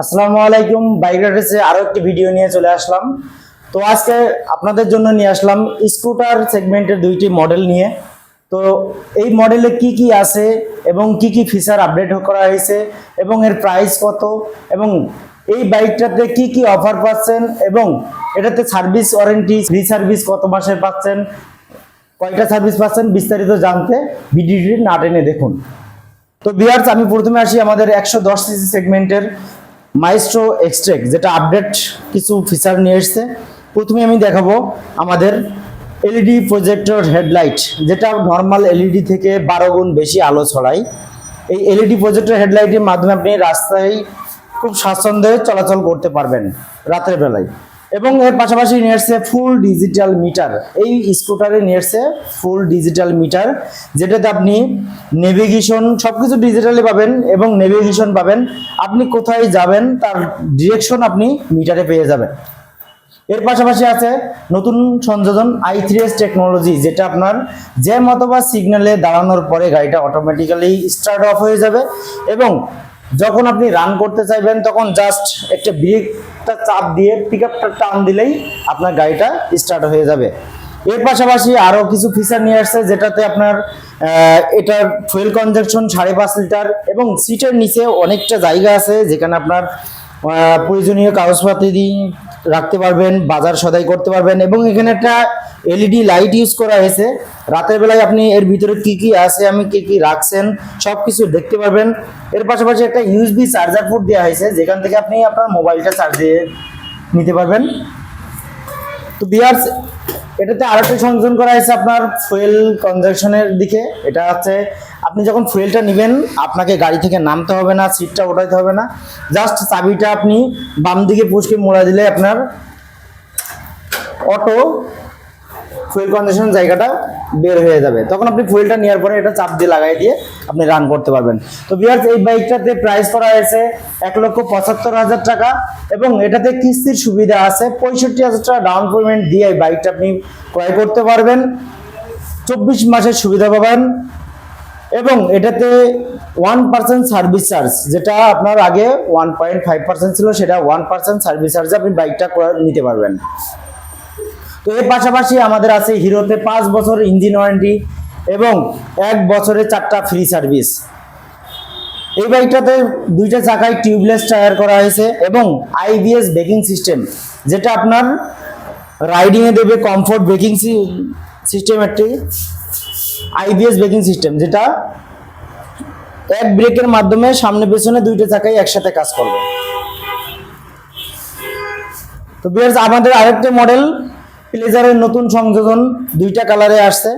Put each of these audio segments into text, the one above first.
আসসালামু আলাইকুম। বাইক রাইডার্সে আরও একটি ভিডিও নিয়ে চলে আসলাম। তো আজকে আপনাদের জন্য নিয়ে আসলাম স্কুটার সেগমেন্টের দুইটি মডেল নিয়ে। তো এই মডেলে কি কি আছে এবং কি কি ফিচার আপডেট করা হয়েছে এবং এর প্রাইস কত এবং এই বাইকটাতে কি কি অফার পাচ্ছেন এবং এটাতে সার্ভিস ওয়ারেন্টি ফ্রি সার্ভিস কত মাসের পাচ্ছেন, কয়টা সার্ভিস পাচ্ছেন বিস্তারিত জানতে ভিডিওটি না টেনে দেখুন। তো বিয়ার্স আমি প্রথমে আসি আমাদের একশো দশ সিসি সেগমেন্টের মাইস্ট্রো এক্সট্রেক যেটা আপডেট কিছু ফিচার নিয়ে এসছে। প্রথমে আমি দেখাবো আমাদের এলইডি প্রজেক্টর হেডলাইট যেটা নর্মাল এলইডি থেকে বারো গুণ বেশি আলো ছড়ায়। এই এলইডি প্রজেক্টর হেডলাইটের মাধ্যমে আপনি রাস্তায় খুব স্বাচ্ছন্দ্যে চলাচল করতে পারবেন রাতের বেলায়। এবং এর পাশাপাশি নিয়ে এসছে ফুল ডিজিটাল মিটার এই স্কুটারে নিয়ে এসছে ফুল ডিজিটাল মিটার যেটাতে আপনি নেভিগেশন সব কিছু ডিজিটালি পাবেন এবং নেভিগেশন পাবেন। আপনি কোথায় যাবেন, তার ডিরেকশন আপনি মিটারে পেয়ে যাবেন। এর পাশাপাশি আছে নতুন সংযোজন আই থ্রি এস টেকনোলজি যেটা আপনার জ্যাম অথবা সিগন্যালে দাঁড়ানোর পরে গাড়িটা অটোমেটিক্যালি স্টার্ট অফ হয়ে যাবে এবং যখন আপনি রান করতে চাইবেন, তখন জাস্ট একটা ব্রেকটা চাপ দিয়ে পিক আপটা টান দিলেই আপনার গাড়িটা স্টার্ট হয়ে যাবে। এর পাশাপাশি আরও কিছু ফিচার নিয়ে আসছে, যেটাতে আপনার এটার ফুয়েল কনজাকশন সাড়ে পাঁচ লিটার এবং সিটের নিচে অনেকটা জায়গা আছে, যেখানে আপনার প্রয়োজনীয় কাগজপাতি দিয়ে রাখতে পারবেন, বাজার সদাই করতে পারবেন এবং এখানে একটা এলইডি লাইট ইউজ করা হয়েছে। রাতের বেলায় আপনি এর ভিতরে কি কি আছে, আমি কি কি রাখছেন সব কিছু দেখতে পারবেন। এর পাশাপাশি একটা ইউজবি চার্জার পোর্ট দেওয়া হয়েছে, যেখান থেকে আপনি আপনার মোবাইলটা চার্জ নিতে পারবেন। তো বিয়ার্স, এটাতে আরেকটা সংযোজন করা হয়েছে আপনার ফুয়েল কনজাকশনের দিকে। এটা হচ্ছে, আপনি যখন ফুয়েলটা নেবেন, আপনাকে গাড়ি থেকে নামতে হবে না, সিটটা ওঠাইতে হবে না। জাস্ট চাবিটা আপনি বাম দিকে পুষকে মোড়া দিলে আপনার অটো ফুয়েল কন্ডিশন জায়গাটা বের হয়ে যাবে। তখন আপনি ফুয়েলটা নেওয়ার পরে এটা চাপ দিয়ে লাগাই দিয়ে আপনি রান করতে পারবেন। তো বিয়ার্স এই বাইকটাতে প্রাইস করা হয়েছে এক লক্ষ পঁচাত্তর হাজার টাকা এবং এটাতে কিস্তির সুবিধা আছে। পঁয়ষট্টি হাজার টাকা ডাউন পেমেন্ট দিয়ে এই বাইকটা আপনি ক্রয় করতে পারবেন। চব্বিশ মাসের সুবিধা পাবেন এবং এটাতে ওয়ান পার্সেন্ট সার্ভিস চার্জ যেটা আপনার আগে ওয়ান পয়েন্ট ফাইভ পার্সেন্ট ছিল, সেটা ওয়ান পার্সেন্ট সার্ভিস চার্জে আপনি বাইকটা নিতে পারবেন। তো এর পাশাপাশি আমাদের আছে হিরোতে পাঁচ বছর ইঞ্জিন ওয়ারেন্টি এবং এক বছরে চারটা ফ্রি সার্ভিস। এই বাইকটাতে দুইটা চাকায় টিউবলেস টায়ার করা হয়েছে এবং আইবিএস ব্রেকিং সিস্টেম, যেটা আপনার রাইডিংয়ে দেবে কমফোর্ট ব্রেকিং সিস্টেম একটি আইবিএস ব্রেকিং সিস্টেম, যেটা এক ব্রেকের মাধ্যমে সামনে পেছনে দুইটা চাকাই একসাথে কাজ করবে। তো বিয়ার্স, আমাদের আরেকটা মডেল প্লেজারের নতুন সংযোজন দুইটা কালারে আসছে।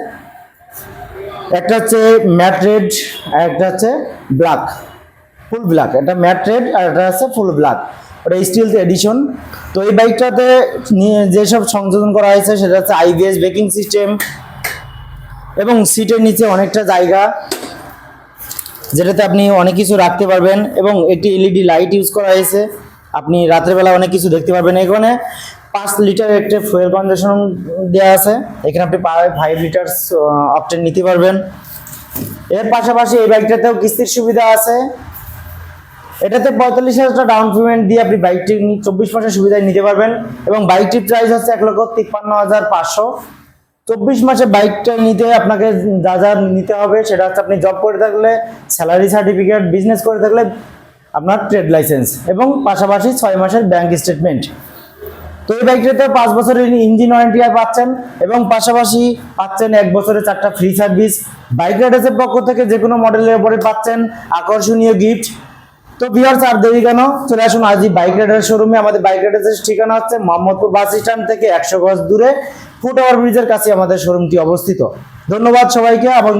একটা হচ্ছে ম্যাট রেড আর একটা হচ্ছে ব্ল্যাক ফুল ব্ল্যাক এটা ম্যাট রেড আর এটা হচ্ছে ফুল ব্ল্যাক ওটা স্টিল এডিশন তো এই বাইকটাতে নিয়ে যেসব সংযোজন করা হয়েছে, সেটা হচ্ছে আইবিএস ব্রেকিং সিস্টেম এবং সিটের নিচে অনেকটা জায়গা, যেটাতে আপনি অনেক কিছু রাখতে পারবেন এবং একটি এলইডি লাইট ইউজ করা হয়েছে। আপনি রাতের বেলা অনেক কিছু দেখতে পারবেন এখানে। পাঁচ লিটার একটা ফুয়েল কনজাকশন দেওয়া আছে। এখানে আপনি ফাইভ লিটার অপটেন নিতে পারবেন। এর পাশাপাশি এই বাইকটাতেও কিস্তির সুবিধা আছে। এটাতে পঁয়তাল্লিশ হাজার ডাউন পেমেন্ট দিয়ে আপনি বাইকটি চব্বিশ মাসের সুবিধায় নিতে পারবেন এবং বাইকটির প্রাইস হচ্ছে এক লক্ষ তিপ্পান্ন হাজার পাঁচশো। চব্বিশ মাসে বাইকটা নিতে আপনাকে যা যা নিতে হবে সেটা হচ্ছে আপনি জব করে থাকলে স্যালারি সার্টিফিকেট বিজনেস করে থাকলে আপনার ট্রেড লাইসেন্স এবং পাশাপাশি ছয় মাসের ব্যাংক স্টেটমেন্ট তো এই বাইকটাতে পাঁচ বছরের ইঞ্জিন ওয়ারেন্টি পাচ্ছেন এবং পাশাপাশি পাচ্ছেন এক বছরের চারটা ফ্রি সার্ভিস বাইক রাইডার্সের পক্ষ থেকে যে কোনো মডেলের উপরে পাচ্ছেন আকর্ষণীয় গিফট তো বিহার আর দেরি কেন? চলে আসুন আজই বাইক রাইডার শোরুমে আমাদের বাইক রাইডার্সের ঠিকানা হচ্ছে মোহাম্মদপুর বাস স্ট্যান্ড থেকে একশো গজ দূরে। ফুট ওভার ব্রিজের কাছে আমাদের শোরুমটি অবস্থিত। ধন্যবাদ সবাইকে, এবং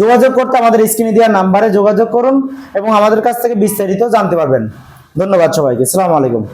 যোগাযোগ করতে আমাদের স্ক্রিনে দেওয়া নাম্বারে যোগাযোগ করুন এবং আমাদের কাছ থেকে বিস্তারিত জানতে পারবেন। ধন্যবাদ সবাইকে সালাম আলাইকুম।